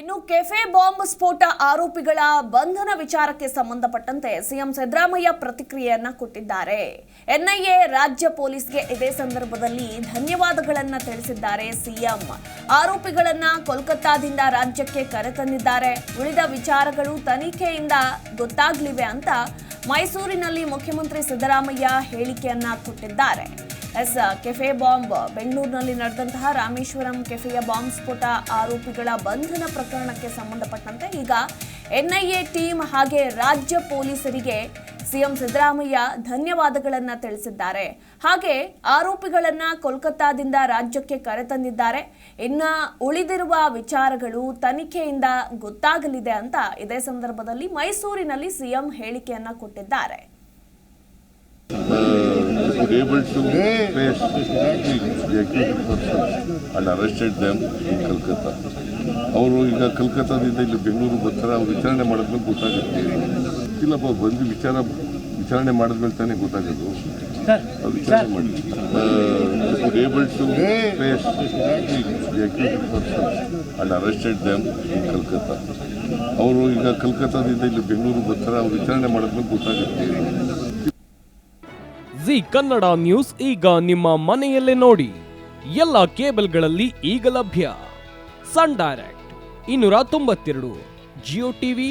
ಇನ್ನು cafe bomb ಸ್ಫೋಟ ಆರೋಪಿಗಳ ಬಂಧನ ವಿಚಾರಕ್ಕೆ ಸಂಬಂಧಪಟ್ಟಂತೆ ಸಿಎಂ ಸಿದ್ದರಾಮಯ್ಯ ಪ್ರತಿಕ್ರಿಯೆಯನ್ನ ಕೊಟ್ಟಿದ್ದಾರೆ. ಎನ್ಐಎ ರಾಜ್ಯ ಪೊಲೀಸ್ಗೆ ಇದೇ ಸಂದರ್ಭದಲ್ಲಿ ಧನ್ಯವಾದಗಳನ್ನ ತಿಳಿಸಿದ್ದಾರೆ ಸಿಎಂ. ಆರೋಪಿಗಳನ್ನ ಕೋಲ್ಕತ್ತಾದಿಂದ ರಾಜ್ಯಕ್ಕೆ ಕರೆತಂದಿದ್ದಾರೆ. ಉಳಿದ ವಿಚಾರಗಳು ತನಿಖೆಯಿಂದ ಗೊತ್ತಾಗ್ಲಿವೆ ಅಂತ ಮೈಸೂರಿನಲ್ಲಿ ಮುಖ್ಯಮಂತ್ರಿ ಸಿದ್ದರಾಮಯ್ಯ ಹೇಳಿಕೆಯನ್ನ ಕೊಟ್ಟಿದ್ದಾರೆ. ಎಸ್, ಕೆಫೆ ಬಾಂಬ್, ಬೆಂಗಳೂರಿನಲ್ಲಿ ನಡೆದಂತಹ ರಾಮೇಶ್ವರಂ ಕೆಫೆಯ ಬಾಂಬ್ ಸ್ಫೋಟ ಆರೋಪಿಗಳ ಬಂಧನ ಪ್ರಕರಣಕ್ಕೆ ಸಂಬಂಧಪಟ್ಟಂತೆ ಈಗ ಎನ್ಐಎ ಟೀಮ್ ಹಾಗೆ ರಾಜ್ಯ ಪೊಲೀಸರಿಗೆ ಸಿಎಂ ಸಿದ್ದರಾಮಯ್ಯ ಧನ್ಯವಾದಗಳನ್ನ ತಿಳಿಸಿದ್ದಾರೆ. ಹಾಗೆ ಆರೋಪಿಗಳನ್ನ ಕೋಲ್ಕತ್ತಾದಿಂದ ರಾಜ್ಯಕ್ಕೆ ಕರೆತಂದಿದ್ದಾರೆ. ಇನ್ನ ಉಳಿದಿರುವ ವಿಚಾರಗಳು ತನಿಖೆಯಿಂದ ಗೊತ್ತಾಗಲಿದೆ ಅಂತ ಇದೇ ಸಂದರ್ಭದಲ್ಲಿ ಮೈಸೂರಿನಲ್ಲಿ ಸಿಎಂ ಹೇಳಿಕೆಯನ್ನ ಕೊಟ್ಟಿದ್ದಾರೆ. ಅವರು ಈಗ ಕಲ್ಕತ್ತಾದಿಂದ ಇಲ್ಲಿ ಬೆಂಗಳೂರು ಬರ್ತಾರೆ. ಅವ್ರು ವಿಚಾರಣೆ ಮಾಡಿದ್ಮೇಲೆ ಗೊತ್ತಾಗುತ್ತೆ. ಇಲ್ಲಪ್ಪ ಅವ್ರು ಬಂದು ವಿಚಾರ ವಿಚಾರಣೆ ಮಾಡಿದ್ಮೇಲೆ ತಾನೇ ಗೊತ್ತಾಗೋದು. ವಿಚಾರಣೆ ಮಾಡಿ. Able to trace the accused persons and arrested them in Calcutta ಅವರು ಈಗ ಕಲ್ಕತ್ತಾದಿಂದ ಇಲ್ಲಿ ಬೆಂಗಳೂರು ಬರ್ತಾರೆ. ಅವ್ರು ವಿಚಾರಣೆ ಮಾಡಿದ್ಮೇಲೆ ಗೊತ್ತಾಗುತ್ತೆ. ಜಿ ಕನ್ನಡ ನ್ಯೂಸ್ ಈಗ ನಿಮ್ಮ ಮನೆಯಲ್ಲೇ ನೋಡಿ. ಎಲ್ಲ ಕೇಬಲ್ಗಳಲ್ಲಿ ಈಗ ಲಭ್ಯ. ಸನ್ ಡೈರೆಕ್ಟ್ ಇನ್ನೂರ ತೊಂಬತ್ತೆರಡು ಜಿಯೋ ಟಿವಿ